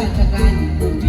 ราชการอยู่